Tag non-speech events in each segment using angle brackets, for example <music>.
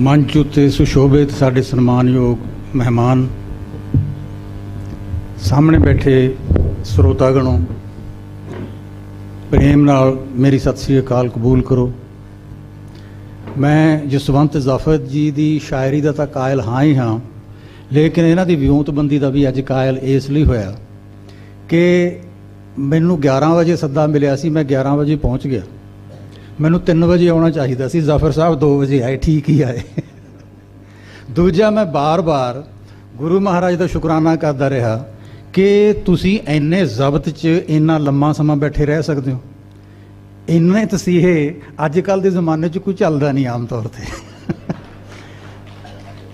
ਮੰਚ ਉੱਤੇ ਸੁਸ਼ੋਭਿਤ ਸਾਡੇ ਸਨਮਾਨਯੋਗ ਮਹਿਮਾਨ, ਸਾਹਮਣੇ ਬੈਠੇ ਸਰੋਤਾਗਣੋ, ਪ੍ਰੇਮ ਨਾਲ ਮੇਰੀ ਸਤਿ ਸ੍ਰੀ ਅਕਾਲ ਕਬੂਲ ਕਰੋ। ਮੈਂ ਜਸਵੰਤ ਜ਼ਾਫਰ ਜੀ ਦੀ ਸ਼ਾਇਰੀ ਦਾ ਤਾਂ ਕਾਇਲ ਹਾਂ ਹੀ ਹਾਂ, ਲੇਕਿਨ ਇਹਨਾਂ ਦੀ ਵਿਉਂਤਬੰਦੀ ਦਾ ਵੀ ਅੱਜ ਕਾਇਲ ਇਸ ਲਈ ਹੋਇਆ ਕਿ ਮੈਨੂੰ 11 ਵਜੇ ਸੱਦਾ ਮਿਲਿਆ ਸੀ, ਮੈਂ 11 ਵਜੇ ਪਹੁੰਚ ਗਿਆ। ਮੈਨੂੰ 3 ਵਜੇ ਆਉਣਾ ਚਾਹੀਦਾ ਸੀ। ਜ਼ਾਫਰ ਸਾਹਿਬ 2 ਵਜੇ ਆਏ, ਠੀਕ ਹੀ ਆਏ। ਦੂਜਾ ਮੈਂ ਬਾਰ-ਬਾਰ ਗੁਰੂ ਮਹਾਰਾਜ ਦਾ ਸ਼ੁਕਰਾਨਾ ਕਰਦਾ ਰਿਹਾ ਕਿ ਤੁਸੀਂ ਇੰਨੇ ਜ਼ਬਤ 'ਚ ਇੰਨਾ ਲੰਮਾ ਸਮਾਂ ਬੈਠੇ ਰਹਿ ਸਕਦੇ ਹੋ। ਇੰਨੇ ਤਸੀਹੇ ਅੱਜ ਕੱਲ ਦੇ ਜ਼ਮਾਨੇ 'ਚ ਕੋਈ ਚੱਲਦਾ ਨਹੀਂ ਆਮ ਤੌਰ ਤੇ।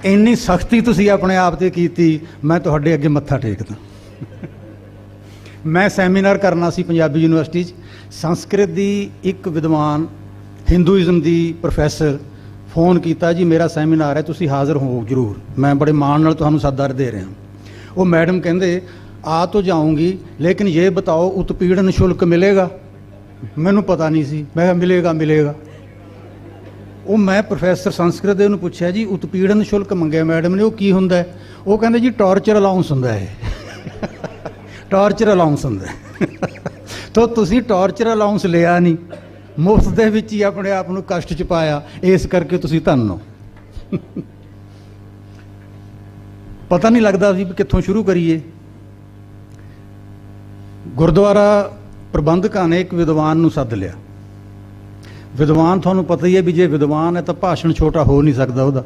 ਇੰਨੀ ਸਖਤੀ ਤੁਸੀਂ ਆਪਣੇ ਆਪ ਤੇ ਕੀਤੀ, ਮੈਂ ਤੁਹਾਡੇ ਅੱਗੇ ਮੱਥਾ ਟੇਕਦਾ। ਮੈਂ ਸੈਮੀਨਾਰ ਕਰਨਾ ਸੀ ਪੰਜਾਬੀ ਯੂਨੀਵਰਸਿਟੀ 'ਚ। ਸੰਸਕ੍ਰਿਤ ਦੀ ਇੱਕ ਵਿਦਵਾਨ ਹਿੰਦੂਇਜ਼ਮ ਦੀ ਪ੍ਰੋਫੈਸਰ ਫੋਨ ਕੀਤਾ, ਜੀ, ਮੇਰਾ ਸੈਮੀਨਾਰ ਹੈ, ਤੁਸੀਂ ਹਾਜ਼ਰ ਹੋ ਜਰੂਰ। ਮੈਂ ਬੜੇ ਮਾਣ ਨਾਲ ਤੁਹਾਨੂੰ ਸੱਦਾ ਦੇ ਰਿਹਾ ਉਹ ਮੈਡਮ ਕਹਿੰਦੇ, ਆ ਤਾਂ ਜਾਊਂਗੀ, ਲੇਕਿਨ ਇਹ ਬਤਾਓ, ਉਤਪੀੜਨ ਸ਼ੁਲਕ ਮਿਲੇਗਾ? ਮੈਨੂੰ ਪਤਾ ਨਹੀਂ ਸੀ। ਮੈਂ ਕਿਹਾ, ਮਿਲੇਗਾ ਮਿਲੇਗਾ। ਉਹ ਮੈਂ ਪ੍ਰੋਫੈਸਰ ਸੰਸਕ੍ਰਿਤ ਦੇ ਉਹਨੂੰ ਪੁੱਛਿਆ, ਜੀ, ਉਤਪੀੜਨ ਸ਼ੁਲਕ ਮੰਗਿਆ ਮੈਡਮ ਨੇ, ਉਹ ਕੀ ਹੁੰਦਾ ਹੈ? ਉਹ ਕਹਿੰਦੇ, ਜੀ, ਟਾਰਚਰ ਅਲਾਉਂਸ ਹੁੰਦਾ ਹੈ। <laughs> ਟਾਰਚਰ ਅਲਾਉਂਸ ਹੁੰਦਾ ਹੈ। ਤੋ ਤੁਸੀਂ ਟਾਰਚਰ ਅਲਾਉਂਸ ਲਿਆ ਨਹੀਂ, ਮੁਫਤ ਦੇ ਵਿੱਚ ਹੀ ਆਪਣੇ ਆਪ ਨੂੰ ਕਸ਼ਟ ਚ ਪਾਇਆ, ਇਸ ਕਰਕੇ ਤੁਸੀਂ ਧੰਨ ਹੋ। ਪਤਾ ਨਹੀਂ ਲੱਗਦਾ ਸੀ ਵੀ ਕਿੱਥੋਂ ਸ਼ੁਰੂ ਕਰੀਏ। ਗੁਰਦੁਆਰਾ ਪ੍ਰਬੰਧਕਾਂ ਨੇ ਇੱਕ ਵਿਦਵਾਨ ਨੂੰ ਸੱਦ ਲਿਆ। ਵਿਦਵਾਨ ਤੁਹਾਨੂੰ ਪਤਾ ਹੀ ਹੈ ਵੀ ਜੇ ਵਿਦਵਾਨ ਹੈ ਤਾਂ ਭਾਸ਼ਣ ਛੋਟਾ ਹੋ ਨਹੀਂ ਸਕਦਾ ਉਹਦਾ।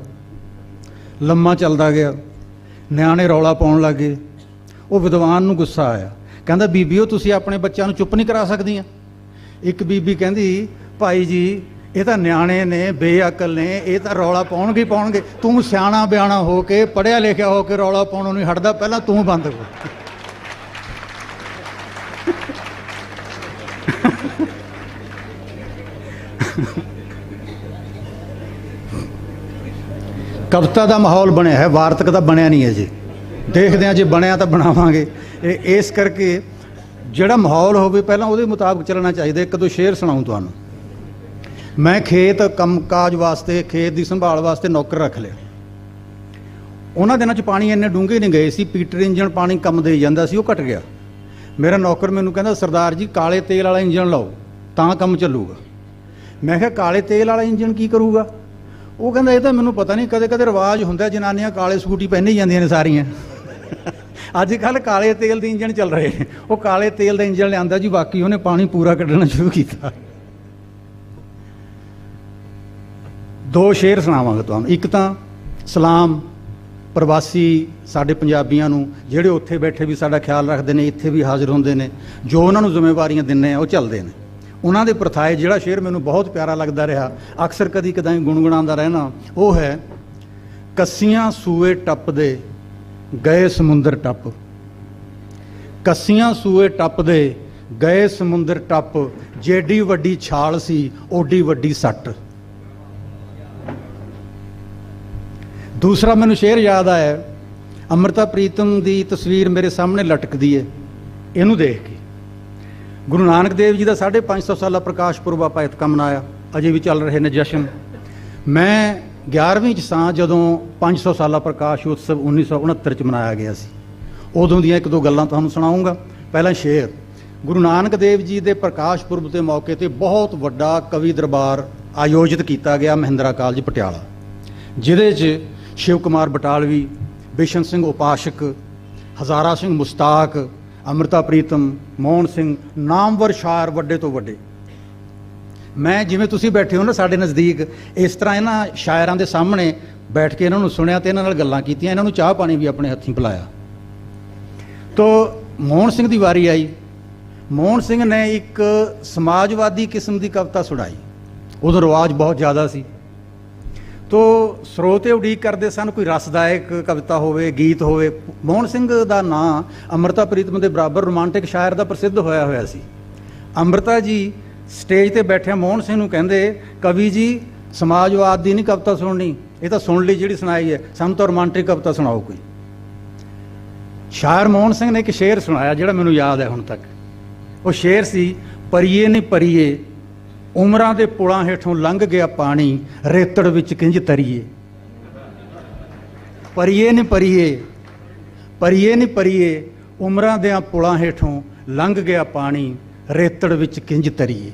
ਲੰਮਾ ਚੱਲਦਾ ਗਿਆ। ਨਿਆਣੇ ਰੌਲਾ ਪਾਉਣ ਲੱਗੇ ਉਹ ਵਿਦਵਾਨ ਨੂੰ ਗੁੱਸਾ ਆਇਆ। ਕਹਿੰਦਾ ਬੀਬੀਓ ਤੁਸੀਂ ਆਪਣੇ ਬੱਚਿਆਂ ਨੂੰ ਚੁੱਪ ਨਹੀਂ ਕਰਾ ਸਕਦੀਆਂ? ਇੱਕ ਬੀਬੀ ਕਹਿੰਦੀ, ਭਾਈ ਜੀ, ਇਹ ਤਾਂ ਨਿਆਣੇ ਨੇ, ਬੇਅਕਲ ਨੇ, ਇਹ ਤਾਂ ਰੌਲਾ ਪਾਉਣਗੇ ਪਾਉਣਗੇ। ਤੂੰ ਸਿਆਣਾ ਬਿਆਣਾ ਹੋ ਕੇ ਪੜਿਆ ਲਿਖਿਆ ਹੋ ਕੇ ਰੌਲਾ ਪਾਉਣੋਂ ਨਹੀਂ ਹਟਦਾ, ਪਹਿਲਾਂ ਤੂੰ ਬੰਦ ਕਰ ਕਵਿਤਾ ਦਾ ਮਾਹੌਲ ਬਣਿਆ ਹੈ, ਵਾਰਤਕ ਦਾ ਬਣਿਆ ਨਹੀਂ ਹੈ ਜੀ। ਦੇਖਦੇ ਹਾਂ, ਜੇ ਬਣਿਆ ਤਾਂ ਬਣਾਵਾਂਗੇ। ਇਹ ਇਸ ਕਰਕੇ ਜਿਹੜਾ ਮਾਹੌਲ ਹੋਵੇ, ਪਹਿਲਾਂ ਉਹਦੇ ਮੁਤਾਬਕ ਚੱਲਣਾ ਚਾਹੀਦਾ। ਇੱਕ ਦੋ ਸ਼ੇਰ ਸੁਣਾਉਂ ਤੁਹਾਨੂੰ। ਮੈਂ ਖੇਤ ਕੰਮਕਾਜ ਵਾਸਤੇ, ਖੇਤ ਦੀ ਸੰਭਾਲ ਵਾਸਤੇ ਨੌਕਰ ਰੱਖ ਲਿਆ। ਉਹਨਾਂ ਦਿਨਾਂ 'ਚ ਪਾਣੀ ਇੰਨੇ ਡੂੰਘੇ ਨਹੀਂ ਗਏ ਸੀ। ਪੀਟਰ ਇੰਜਨ ਪਾਣੀ ਕੰਮ ਦੇ ਜਾਂਦਾ ਸੀ, ਉਹ ਘਟ ਗਿਆ। ਮੇਰਾ ਨੌਕਰ ਮੈਨੂੰ ਕਹਿੰਦਾ, ਸਰਦਾਰ ਜੀ, ਕਾਲੇ ਤੇਲ ਵਾਲਾ ਇੰਜਨ ਲਾਓ, ਤਾਂ ਕੰਮ ਚੱਲੂਗਾ। ਮੈਂ ਕਿਹਾ, ਕਾਲੇ ਤੇਲ ਵਾਲਾ ਇੰਜਨ ਕੀ ਕਰੂਗਾ? ਉਹ ਕਹਿੰਦਾ, ਇਹ ਤਾਂ ਮੈਨੂੰ ਪਤਾ ਨਹੀਂ ਕਦੇ ਕਦੇ ਰਿਵਾਜ ਹੁੰਦਾ, ਜਨਾਨੀਆਂ ਕਾਲੇ ਸਕੂਟੀ ਪਹਿਨੇ ਜਾਂਦੀਆਂ ਨੇ ਸਾਰੀਆਂ। ਅੱਜ ਕੱਲ ਕਾਲੇ ਤੇਲ ਦੇ ਇੰਜਣ ਚੱਲ ਰਹੇ ਉਹ ਕਾਲੇ ਤੇਲ ਦਾ ਇੰਜਣ ਲਿਆਂਦਾ ਜੀ, ਬਾਕੀ ਉਹਨੇ ਪਾਣੀ ਪੂਰਾ ਕੱਢਣਾ ਸ਼ੁਰੂ ਕੀਤਾ। ਦੋ ਸ਼ੇਰ ਸੁਣਾਵਾਂਗਾ ਤੁਹਾਨੂੰ। ਇੱਕ ਤਾਂ ਸਲਾਮ ਪ੍ਰਵਾਸੀ ਸਾਡੇ ਪੰਜਾਬੀਆਂ ਨੂੰ, ਜਿਹੜੇ ਉੱਥੇ ਬੈਠੇ ਵੀ ਸਾਡਾ ਖਿਆਲ ਰੱਖਦੇ ਨੇ, ਇੱਥੇ ਵੀ ਹਾਜ਼ਰ ਹੁੰਦੇ ਨੇ, ਜੋ ਉਹਨਾਂ ਨੂੰ ਜ਼ਿੰਮੇਵਾਰੀਆਂ ਦਿੰਨੇ ਆ ਉਹ ਚੱਲਦੇ ਨੇ। ਉਹਨਾਂ ਦੇ ਪ੍ਰਥਾਏ ਜਿਹੜਾ ਸ਼ੇਰ ਮੈਨੂੰ ਬਹੁਤ ਪਿਆਰਾ ਲੱਗਦਾ ਰਿਹਾ, ਅਕਸਰ ਕਦੀ ਕਦਾਈ ਗੁੰਗਣਾਉਂਦਾ ਰਹਿਣਾ, ਉਹ ਹੈ, ਕੱਸੀਆਂ ਸੂਏ ਟੱਪਦੇ ਗਏ ਸਮੁੰਦਰ ਟੱਪ। ਕੱਸੀਆਂ ਸੂਏ ਟੱਪਦੇ ਗਏ ਸਮੁੰਦਰ ਟੱਪ। ਜੇਡੀ ਵੱਡੀ ਛਾਲ ਸੀ, ਓਡੀ ਵੱਡੀ ਸੱਟ। ਦੂਸਰਾ ਮੈਨੂੰ ਸ਼ੇਰ ਯਾਦ ਆਇਆ, ਅੰਮ੍ਰਿਤਾ ਪ੍ਰੀਤਮ ਦੀ ਤਸਵੀਰ ਮੇਰੇ ਸਾਹਮਣੇ ਲਟਕਦੀ ਹੈ ਇਹਨੂੰ ਦੇਖ ਕੇ। ਗੁਰੂ ਨਾਨਕ ਦੇਵ ਜੀ ਦਾ 550 ਸਾਲਾ ਪ੍ਰਕਾਸ਼ ਪੁਰਬ ਆਪਾਂ ਇਤਕਾ ਮਨਾਇਆ ਅਜੇ ਵੀ ਚੱਲ ਰਹੇ ਨੇ ਜਸ਼ਨ। ਮੈਂ 11ਵੀਂ ਚ ਸਾਂ ਜਦੋਂ 500 ਸਾਲਾ ਪ੍ਰਕਾਸ਼ ਉਤਸਵ 1969 ਚ ਮਨਾਇਆ ਗਿਆ ਸੀ। ਉਦੋਂ ਦੀਆਂ ਇੱਕ ਦੋ ਗੱਲਾਂ ਤੁਹਾਨੂੰ ਸੁਣਾਉਂਗਾ। ਪਹਿਲਾ ਸ਼ੇਰ, ਗੁਰੂ ਨਾਨਕ ਦੇਵ ਜੀ ਦੇ ਪ੍ਰਕਾਸ਼ ਪੁਰਬ ਦੇ ਮੌਕੇ ਤੇ ਬਹੁਤ ਵੱਡਾ ਕਵੀ ਦਰਬਾਰ ਆਯੋਜਿਤ ਕੀਤਾ ਗਿਆ ਮਹਿੰਦਰਾ ਕਾਲਜ ਪਟਿਆਲਾ, ਜਿਹਦੇ 'ਚ ਸ਼ਿਵ ਕੁਮਾਰ ਬਟਾਲਵੀ, ਬਿਸ਼ਨ ਸਿੰਘ ਉਪਾਸ਼ਕ, ਹਜ਼ਾਰਾ ਸਿੰਘ ਮੁਸਤਾਕ, ਅੰਮ੍ਰਿਤਾ ਪ੍ਰੀਤਮ, ਮੋਹਨ ਸਿੰਘ, ਨਾਮਵਰ ਸ਼ਾਇਰ ਵੱਡੇ ਤੋਂ ਵੱਡੇ ਮੈਂ ਜਿਵੇਂ ਤੁਸੀਂ ਬੈਠੇ ਹੋ ਨਾ ਸਾਡੇ ਨਜ਼ਦੀਕ, ਇਸ ਤਰ੍ਹਾਂ ਇਹਨਾਂ ਸ਼ਾਇਰਾਂ ਦੇ ਸਾਹਮਣੇ ਬੈਠ ਕੇ ਇਹਨਾਂ ਨੂੰ ਸੁਣਿਆ ਤੇ ਇਹਨਾਂ ਨਾਲ ਗੱਲਾਂ ਕੀਤੀਆਂ, ਇਹਨਾਂ ਨੂੰ ਚਾਹ ਪਾਣੀ ਵੀ ਆਪਣੇ ਹੱਥੀਂ ਪਿਲਾਇਆ। ਤੋ ਮੋਹਨ ਸਿੰਘ ਦੀ ਵਾਰੀ ਆਈ। ਮੋਹਨ ਸਿੰਘ ਨੇ ਇੱਕ ਸਮਾਜਵਾਦੀ ਕਿਸਮ ਦੀ ਕਵਿਤਾ ਸੁਣਾਈ। ਉਦੋਂ ਰਿਵਾਜ ਬਹੁਤ ਜ਼ਿਆਦਾ ਸੀ। ਤੋ ਸਰੋਤੇ ਉਡੀਕ ਕਰਦੇ ਸਨ, ਕੋਈ ਰਸਦਾਇਕ ਕਵਿਤਾ ਹੋਵੇ, ਗੀਤ ਹੋਵੇ, ਮੋਹਨ ਸਿੰਘ ਦਾ ਨਾਂ ਅੰਮ੍ਰਿਤਾ ਪ੍ਰੀਤਮ ਦੇ ਬਰਾਬਰ ਰੋਮਾਂਟਿਕ ਸ਼ਾਇਰ ਦਾ ਪ੍ਰਸਿੱਧ ਹੋਇਆ ਹੋਇਆ ਸੀ। ਅੰਮ੍ਰਿਤਾ ਜੀ ਸਟੇਜ ਤੇ ਬੈਠੇ ਮੋਹਨ ਸਿੰਘ ਨੂੰ ਕਹਿੰਦੇ, ਕਵੀ ਜੀ, ਸਮਾਜਵਾਦ ਦੀ ਨਹੀਂ ਕਵਿਤਾ ਸੁਣਨੀ। ਇਹ ਤਾਂ ਸੁਣ ਲਈ ਜਿਹੜੀ ਸੁਣਾਈ ਹੈ। ਸਾਨੂੰ ਤਾਂ ਰੋਮਾਂਟਿਕ ਕਵਿਤਾ ਸੁਣਾਓ ਕੋਈ। ਸ਼ਾਇਰ ਮੋਹਨ ਸਿੰਘ ਨੇ ਇੱਕ ਸ਼ੇਰ ਸੁਣਾਇਆ ਜਿਹੜਾ ਮੈਨੂੰ ਯਾਦ ਹੈ ਹੁਣ ਤੱਕ। ਉਹ ਸ਼ੇਰ ਸੀ, ਪਰੀਏ ਨੇ ਪਰੀਏ, ਉਮਰਾਂ ਦੇ ਪੁਲਾਂ ਹੇਠੋਂ ਲੰਘ ਗਿਆ ਪਾਣੀ, ਰੇਤੜ ਵਿੱਚ ਕਿੰਜ ਤਰੀਏ? ਪਰੀਏ ਨੀ ਪਰੀਏ ਪਰੀਏ ਨੀ ਪਰੀਏ, ਉਮਰਾਂ ਦਿਆਂ ਪੁਲਾਂ ਹੇਠੋਂ ਲੰਘ ਗਿਆ ਪਾਣੀ ਰੇਤੜ ਵਿੱਚ ਕਿੰਜ ਤਰੀਏ।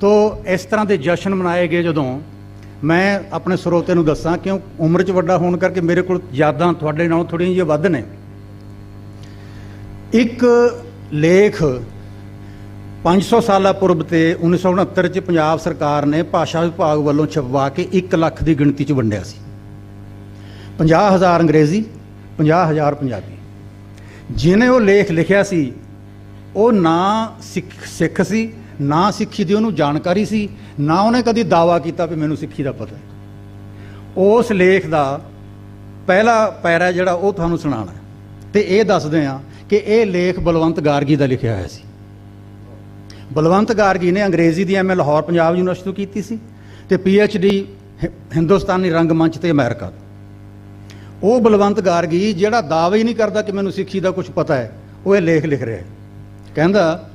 ਤੋ ਇਸ ਤਰ੍ਹਾਂ ਦੇ ਜਸ਼ਨ ਮਨਾਏ ਗਏ ਜਦੋਂ ਮੈਂ ਆਪਣੇ ਸਰੋਤੇ ਨੂੰ ਦੱਸਾਂ, ਕਿਉਂ ਉਮਰ 'ਚ ਵੱਡਾ ਹੋਣ ਕਰਕੇ ਮੇਰੇ ਕੋਲ ਯਾਦਾਂ ਤੁਹਾਡੇ ਨਾਲੋਂ ਥੋੜ੍ਹੀਆਂ ਜਿਹੀਆਂ ਵੱਧ ਨੇ। ਇੱਕ ਲੇਖ 500 ਸਾਲਾ ਪੁਰਬ ਤੇ 1969 ਚ ਪੰਜਾਬ ਸਰਕਾਰ ਨੇ ਭਾਸ਼ਾ ਵਿਭਾਗ ਵੱਲੋਂ ਛਪਵਾ ਕੇ 1 ਲੱਖ ਦੀ ਗਿਣਤੀ ਚ ਵੰਡਿਆ ਸੀ। 50000 ਅੰਗਰੇਜ਼ੀ 50000 ਪੰਜਾਬੀ। ਜਿਹਨੇ ਉਹ ਲੇਖ ਲਿਖਿਆ ਸੀ ਉਹ ਨਾ ਸਿੱਖ ਸਿੱਖ ਸੀ, ਨਾ ਸਿੱਖੀ ਦੀ ਉਹਨੂੰ ਜਾਣਕਾਰੀ ਸੀ, ਨਾ ਉਹਨੇ ਕਦੀ ਦਾਵਾ ਕੀਤਾ ਵੀ ਮੈਨੂੰ ਸਿੱਖੀ ਦਾ ਪਤਾ ਹੈ ਉਸ ਲੇਖ ਦਾ ਪਹਿਲਾ ਪੈਰਾ ਜਿਹੜਾ ਉਹ ਤੁਹਾਨੂੰ ਸੁਣਾਉਣਾ ਹੈ। ਤੇ ਇਹ ਦੱਸਦੇ ਆ ਕਿ ਇਹ ਲੇਖ ਬਲਵੰਤ ਗਾਰਗੀ ਦਾ ਲਿਖਿਆ ਹੋਇਆ ਸੀ ਬਲਵੰਤ ਗਾਰਗੀ ਨੇ ਅੰਗਰੇਜ਼ੀ ਦੀ ਐਮਏ ਲਾਹੌਰ ਪੰਜਾਬ ਯੂਨੀਵਰਸਿਟੀ ਤੋਂ ਕੀਤੀ ਸੀ ਤੇ ਡੀ ਹਿੰਦੁਸਤਾਨੀ ਰੰਗਮੰਚ ਤੇ ਅਮਰੀਕਾ ਤੋਂ। ਉਹ ਬਲਵੰਤ ਗਾਰਗੀ ਜਿਹੜਾ ਦਾਅਵਾ ਹੀ ਨਹੀਂ ਕਰਦਾ ਕਿ ਮੈਨੂੰ ਸਿੱਖੀ ਦਾ ਕੁਝ ਪਤਾ ਹੈ, ਉਹ ਇਹ ਲੇਖ ਲਿਖ ਰਿਹਾ ਹੈ ਕਹਿੰਦਾ,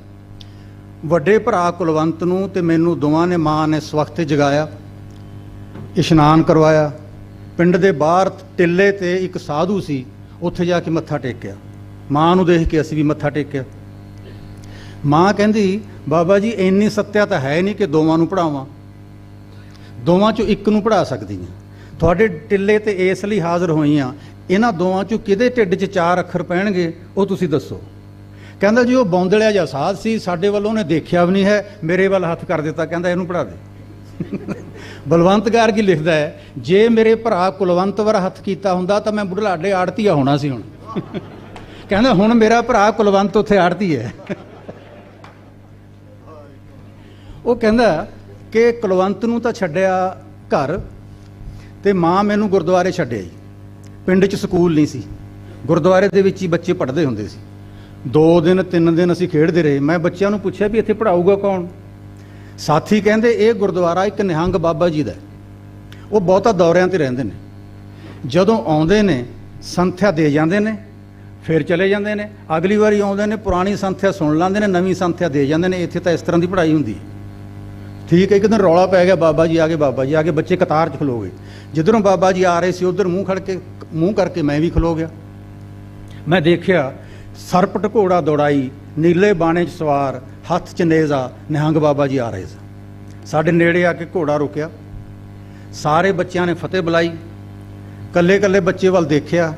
ਵੱਡੇ ਭਰਾ ਕੁਲਵੰਤ ਨੂੰ ਤੇ ਮੈਨੂੰ ਦੋਵਾਂ ਨੇ ਮਾਂ ਨੇ ਸਵਖਤੇ ਜਗਾਇਆ, ਇਸ਼ਨਾਨ ਕਰਵਾਇਆ। ਪਿੰਡ ਦੇ ਬਾਹਰ ਟਿੱਲੇ ਤੇ ਇੱਕ ਸਾਧੂ ਸੀ, ਉੱਥੇ ਜਾ ਕੇ ਮੱਥਾ ਟੇਕਿਆ। ਮਾਂ ਨੂੰ ਦੇਖ ਕੇ ਅਸੀਂ ਵੀ ਮੱਥਾ ਟੇਕਿਆ। ਮਾਂ ਕਹਿੰਦੀ, ਬਾਬਾ ਜੀ, ਇੰਨੀ ਸੱਤਿਆ ਤਾਂ ਹੈ ਨਹੀਂ ਕਿ ਦੋਵਾਂ ਨੂੰ ਪੜਾਵਾਂ ਦੋਵਾਂ ਚੋਂ ਇੱਕ ਨੂੰ ਪੜਾ ਸਕਦੀ ਹਾਂ ਤੁਹਾਡੇ ਟਿੱਲੇ ਤੇ ਇਸ ਲਈ ਹਾਜ਼ਰ ਹੋਈਆਂ। ਇਹਨਾਂ ਦੋਵਾਂ ਚੋਂ ਕਿਹਦੇ ਢਿੱਡ 'ਚ ਚਾਰ ਅੱਖਰ ਪੈਣਗੇ, ਉਹ ਤੁਸੀਂ ਦੱਸੋ। ਕਹਿੰਦਾ ਜੀ, ਉਹ ਬੌਂਦਲਿਆ ਜਿਹਾ ਸਾਧ ਸੀ, ਸਾਡੇ ਵੱਲ ਉਹਨੇ ਦੇਖਿਆ ਵੀ ਨਹੀਂ ਹੈ, ਮੇਰੇ ਵੱਲ ਹੱਥ ਕਰ ਦਿੱਤਾ, ਕਹਿੰਦਾ ਇਹਨੂੰ ਪੜਾ ਦੇ। ਬਲਵੰਤ ਗਾਰਗੀ ਲਿਖਦਾ ਹੈ, ਜੇ ਮੇਰੇ ਭਰਾ ਕੁਲਵੰਤ ਵਰ ਹੱਥ ਕੀਤਾ ਹੁੰਦਾ ਤਾਂ ਮੈਂ ਬੁਢਲਾਡੇ ਆੜਤੀਆ ਹੋਣਾ ਸੀ ਹੁਣ। ਕਹਿੰਦਾ ਹੁਣ ਮੇਰਾ ਭਰਾ ਕੁਲਵੰਤ ਉੱਥੇ ਆੜਤੀ ਹੈ। ਉਹ ਕਹਿੰਦਾ ਕਿ ਕੁਲਵੰਤ ਨੂੰ ਤਾਂ ਛੱਡਿਆ ਘਰ ਤੇ ਮਾਂ ਮੈਨੂੰ ਗੁਰਦੁਆਰੇ ਛੱਡਿਆ ਜੀ। ਪਿੰਡ 'ਚ ਸਕੂਲ ਨਹੀਂ ਸੀ। ਗੁਰਦੁਆਰੇ ਦੇ ਵਿੱਚ ਹੀ ਬੱਚੇ ਪੜ੍ਹਦੇ ਹੁੰਦੇ ਸੀ। ਦੋ ਦਿਨ, ਤਿੰਨ ਦਿਨ ਅਸੀਂ ਖੇਡਦੇ ਰਹੇ। ਮੈਂ ਬੱਚਿਆਂ ਨੂੰ ਪੁੱਛਿਆ ਵੀ ਇੱਥੇ ਪੜਾਊਗਾ ਕੌਣ? ਸਾਥੀ ਕਹਿੰਦੇ, ਇਹ ਗੁਰਦੁਆਰਾ ਇੱਕ ਨਿਹੰਗ ਬਾਬਾ ਜੀ ਦਾ ਉਹ ਬਹੁਤਾ ਦੌਰਿਆਂ ਤੇ ਰਹਿੰਦੇ ਨੇ। ਜਦੋਂ ਆਉਂਦੇ ਨੇ, ਸੰਥਿਆ ਦੇ ਜਾਂਦੇ ਨੇ, ਫਿਰ ਚਲੇ ਜਾਂਦੇ ਨੇ। ਅਗਲੀ ਵਾਰੀ ਆਉਂਦੇ ਨੇ, ਪੁਰਾਣੀ ਸੰਥਿਆ ਸੁਣ ਲੈਂਦੇ ਨੇ, ਨਵੀਂ ਸੰਥਿਆ ਦੇ ਜਾਂਦੇ ਨੇ। ਇੱਥੇ ਤਾਂ ਇਸ ਤਰ੍ਹਾਂ ਦੀ ਪੜ੍ਹਾਈ ਹੁੰਦੀ ਹੈ। ਠੀਕ ਹੈ, ਇੱਕ ਦਿਨ ਰੌਲਾ ਪੈ ਗਿਆ, ਬਾਬਾ ਜੀ ਆ ਗਏ, ਬਾਬਾ ਜੀ ਆ ਗਏ, ਬੱਚੇ ਕਤਾਰ 'ਚ ਖਲੋ ਗਏ। ਜਿੱਧਰੋਂ ਬਾਬਾ ਜੀ ਆ ਰਹੇ ਸੀ, ਉਧਰ ਮੂੰਹ ਖੜ ਕੇ, ਮੂੰਹ ਕਰਕੇ ਮੈਂ ਵੀ ਖਲੋ ਗਿਆ। ਮੈਂ ਦੇਖਿਆ ਸਰਪਟ ਘੋੜਾ ਦੌੜਾਈ, ਨੀਲੇ ਬਾਣੇ 'ਚ ਸਵਾਰ, ਹੱਥ 'ਚ ਨੇਜ਼ਾ, ਨਿਹੰਗ ਬਾਬਾ ਜੀ ਆ ਰਹੇ ਸਨ। ਸਾਡੇ ਨੇੜੇ ਆ ਕੇ ਘੋੜਾ ਰੁਕਿਆ। ਸਾਰੇ ਬੱਚਿਆਂ ਨੇ ਫਤਿਹ ਬੁਲਾਈ। ਕੱਲੇ ਕੱਲੇ ਬੱਚੇ ਵੱਲ ਦੇਖਿਆ।